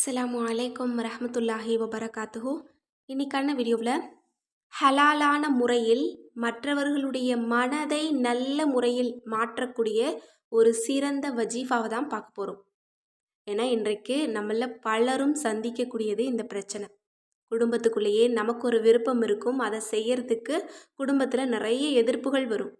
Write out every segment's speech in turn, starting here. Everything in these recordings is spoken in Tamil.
அஸ்லாம் வலைக்கம் ரஹமத்துல்லாஹி வபரகாத்துஹு. இன்னைக்கான வீடியோவில் ஹலாலான முறையில் மற்றவர்களுடைய மனதை நல்ல முறையில் மாற்றக்கூடிய ஒரு சிறந்த வஜீஃபாவை தான் பார்க்க போகிறோம் ஏன்னா இன்றைக்கு நம்மள பலரும் சந்திக்கக்கூடியது இந்த பிரச்சனை. குடும்பத்துக்குள்ளேயே நமக்கு ஒரு விருப்பம் இருக்கும் அதை செய்யறதுக்கு குடும்பத்தில் நிறைய எதிர்ப்புகள் வரும்.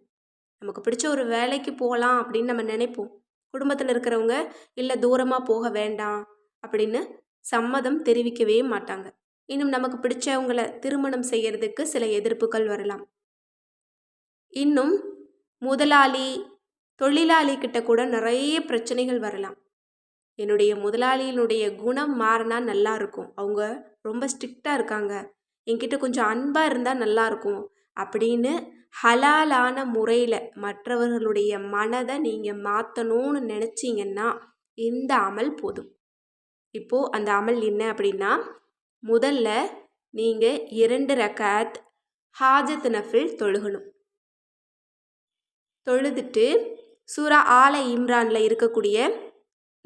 நமக்கு பிடிச்ச ஒரு வேலைக்கு போகலாம் அப்படின்னு நம்ம நினைப்போம். குடும்பத்தில் இருக்கிறவங்க இல்லை தூரமாக போக வேண்டாம். அப்படின்னு சம்மதம் தெரிவிக்கவே மாட்டாங்க. இன்னும் நமக்கு பிடிச்சவங்களை திருமணம் செய்யறதுக்கு சில எதிர்ப்புகள் வரலாம். இன்னும் முதலாளி தொழிலாளி கிட்ட கூட நிறைய பிரச்சனைகள் வரலாம். என்னுடைய முதலாளியினுடைய குணம் மாறினா நல்லா இருக்கும். அவங்க ரொம்ப ஸ்ட்ரிக்டாக இருக்காங்க. என்கிட்ட கொஞ்சம் அன்பாக இருந்தால் நல்லா இருக்கும். அப்படின்னு ஹலாலான முறையில் மற்றவர்களுடைய மனதை நீங்கள் மாற்றணும்னு நினச்சிங்கன்னா இந்த அமல் போதும். இப்போது அந்த அமல் என்ன அப்படின்னா முதல்ல நீங்கள் இரண்டு ரக்காத் ஹாஜத் நஃபில் தொழுகணும். தொழுதுட்டு சூரா ஆல இம்ரானில் இருக்கக்கூடிய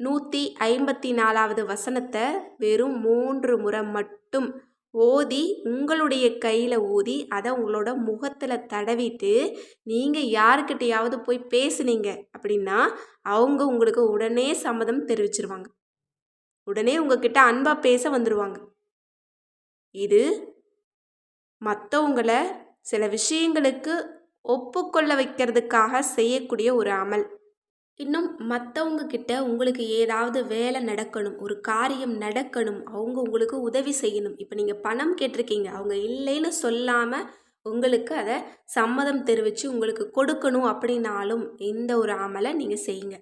நூற்றி ஐம்பத்தி நாலாவது வசனத்தை வெறும் மூன்று முறை மட்டும் ஓதி உங்களுடைய கையில் ஊதி அதை உங்களோட முகத்தில் தடவிட்டு நீங்கள் யாருக்கிட்டையாவது போய் பேசுனீங்க அப்படின்னா அவங்க உங்களுக்கு உடனே சம்மதம் தெரிவிச்சிருவாங்க. உடனே உங்ககிட்ட அன்பாக பேச வந்துடுவாங்க இது மற்றவங்கள சில விஷயங்களுக்கு ஒப்புக்கொள்ள வைக்கிறதுக்காக செய்யக்கூடிய ஒரு அமல். இன்னும் மற்றவங்க கிட்ட உங்களுக்கு ஏதாவது வேலை நடக்கணும் ஒரு காரியம் நடக்கணும் அவங்க உங்களுக்கு உதவி செய்யணும். இப்போ நீங்கள் பணம் கேட்டிருக்கீங்க அவங்க இல்லைன்னு சொல்லாமல் உங்களுக்கு அதை சம்மதம் தெரிவித்து உங்களுக்கு கொடுக்கணும் அப்படின்னாலும் இந்த ஒரு அமலை நீங்கள் செய்யுங்க.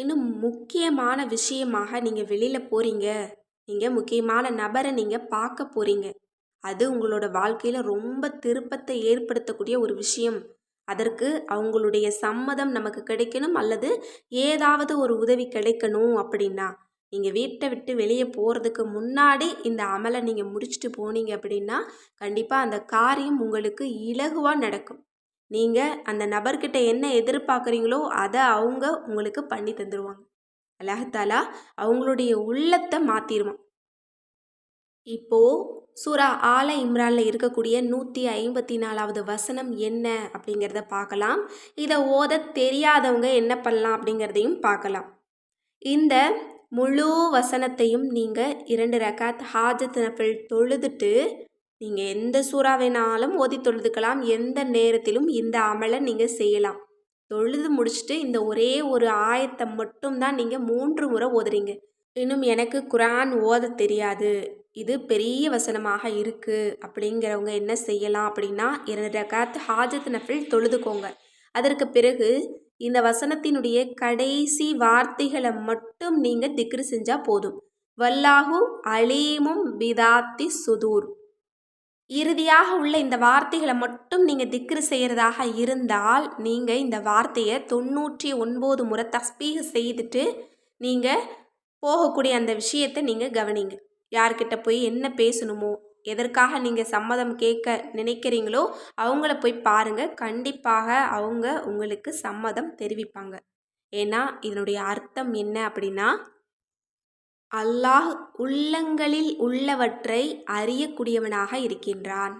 இன்னும் முக்கியமான விஷயமாக நீங்கள் வெளியில் போகிறீங்க நீங்கள் முக்கியமான நபரை நீங்கள் பார்க்க போகிறீங்க அது உங்களோட வாழ்க்கையில் ரொம்ப திருப்பத்தை ஏற்படுத்தக்கூடிய ஒரு விஷயம். அதற்கு அவங்களுடைய சம்மதம் நமக்கு கிடைக்கணும் அல்லது ஏதாவது ஒரு உதவி கிடைக்கணும் அப்படின்னா நீங்கள் வீட்டை விட்டு வெளியே போகிறதுக்கு முன்னாடி இந்த அமலை நீங்கள் முடிச்சுட்டு போனீங்க அப்படின்னா கண்டிப்பாக அந்த காரியம் உங்களுக்கு இலகுவாக நடக்கும். நீங்கள் அந்த நபர்கிட்ட என்ன எதிர்பார்க்குறீங்களோ அதை அவங்க உங்களுக்கு பண்ணி தந்துடுவாங்க அல்லாஹாலா அவங்களுடைய உள்ளத்தை மாற்றிடுவான் இப்போது சூரா ஆல இம்ரானில் இருக்கக்கூடிய நூற்றி ஐம்பத்தி நாலாவது வசனம் என்ன அப்படிங்கிறத பார்க்கலாம். இதை ஓத தெரியாதவங்க என்ன பண்ணலாம் அப்படிங்கிறதையும் பார்க்கலாம். இந்த முழு வசனத்தையும் நீங்கள் இரண்டு ரகாத் ஹாஜத் நஃபில் தொழுதுட்டு நீங்கள் எந்த சூறா வேணாலும் ஓதி தொழுதுக்கலாம். எந்த நேரத்திலும் இந்த அமலை நீங்கள் செய்யலாம். தொழுது முடிச்சுட்டு இந்த ஒரே ஒரு ஆயத்தை மட்டும்தான் நீங்கள் மூன்று முறை ஓதுறீங்க. இன்னும் எனக்கு குரான் ஓத தெரியாது. இது பெரிய வசனமாக இருக்குது அப்படிங்கிறவங்க என்ன செய்யலாம் அப்படின்னா இரண்டு ரகாத் ஹாஜத் நஃபில் தொழுதுக்கோங்க. அதற்கு பிறகு இந்த வசனத்தினுடைய கடைசி வார்த்தைகளை மட்டும் நீங்கள் திக்ரு செஞ்சால் போதும். வல்லாஹு அலீமும் பிதாத்தி சுதூர். இறுதியாக உள்ள இந்த வார்த்தைகளை மட்டும் நீங்கள் திக்ரு செய்கிறதாக இருந்தால் நீங்கள் இந்த வார்த்தையை தொண்ணூற்றி ஒன்பது முறை தஸ்பீக செய்துட்டு நீங்கள் போகக்கூடிய அந்த விஷயத்தை நீங்கள் கவனிங்க. யார்கிட்ட போய் என்ன பேசணுமோ எதற்காக நீங்கள் சம்மதம் கேட்க நினைக்கிறீங்களோ அவங்கள போய் பாருங்கள் கண்டிப்பாக அவங்க உங்களுக்கு சம்மதம் தெரிவிப்பாங்க. ஏன்னா இதனுடைய அர்த்தம் என்ன அப்படின்னா அல்லாஹ் உள்ளங்களில் உள்ளவற்றை அறியக்கூடியவனாக இருக்கின்றான்.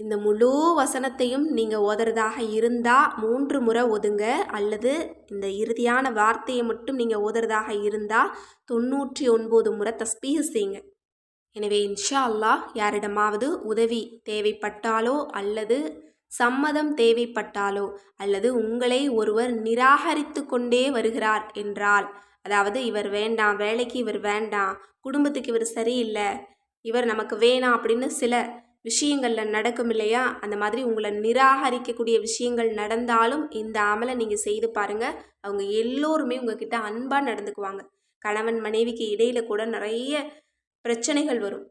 இந்த முழு வசனத்தையும் நீங்கள் ஓதுறதாக இருந்தால் மூன்று முறை ஒதுங்க அல்லது இந்த இறுதியான வார்த்தையை மட்டும் நீங்கள் ஓதுறதாக இருந்தால் தொண்ணூற்றி ஒன்பது முறை தஸ்பீக செய்யுங்க. எனவே இன்ஷா அல்லாஹ் யாரிடமாவது உதவி தேவைப்பட்டாலோ அல்லது சம்மதம் தேவைப்பட்டாலோ அல்லது உங்களை ஒருவர் நிராகரித்து கொண்டே வருகிறார் என்றால் அதாவது இவர் வேண்டாம் வேலைக்கு இவர் வேண்டாம் குடும்பத்துக்கு இவர் சரியில்லை இவர் நமக்கு வேணாம் அப்படின்னு சில விஷயங்களில் நடக்கும் இல்லையா? அந்த மாதிரி உங்களை நிராகரிக்கக்கூடிய விஷயங்கள் நடந்தாலும் இந்த அமலை நீங்கள் செய்து பாருங்கள் அவங்க எல்லோருமே உங்ககிட்ட அன்பாக நடந்துக்குவாங்க. கணவன் மனைவிக்கு இடையில் கூட நிறைய பிரச்சனைகள் வரும்.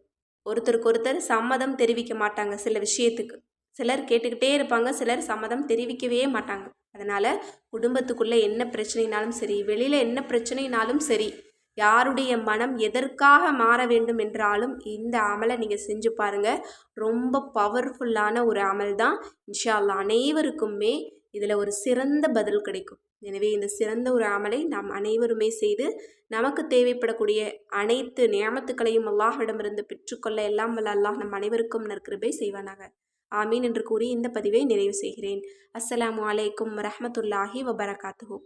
ஒருத்தருக்கு ஒருத்தர் சம்மதம் தெரிவிக்க மாட்டாங்க சில விஷயத்துக்கு. சிலர் கேட்டுக்கிட்டே இருப்பாங்க சிலர் சம்மதம் தெரிவிக்கவே மாட்டாங்க. அதனால் குடும்பத்துக்குள்ளே என்ன பிரச்சனைனாலும் சரி வெளியில் என்ன பிரச்சனைனாலும் சரி யாருடைய மனம் எதற்காக மாற வேண்டும் என்றாலும் இந்த அமலை நீங்கள் செஞ்சு பாருங்கள் ரொம்ப பவர்ஃபுல்லான ஒரு அமல் தான். இன்ஷால்லா அனைவருக்குமே இதில் ஒரு சிறந்த பதில் கிடைக்கும். எனவே இந்த சிறந்த ஒரு அமலை நாம் அனைவருமே செய்து நமக்கு தேவைப்படக்கூடிய அனைத்து நியமத்துக்களையும் அல்லாஹ்விடமிருந்து பெற்றுக்கொள்ள எல்லாம் வல்ல அல்லாஹ் நம் அனைவருக்கும் நற்கிருபை செய்வானாக. ஆமீன் என்று கூறி இந்த பதிவை நிறைவு செய்கிறேன். அஸ்ஸலாம் வலைக்கும் வரமத்துல்லாஹி வபரகாத்துஹூ.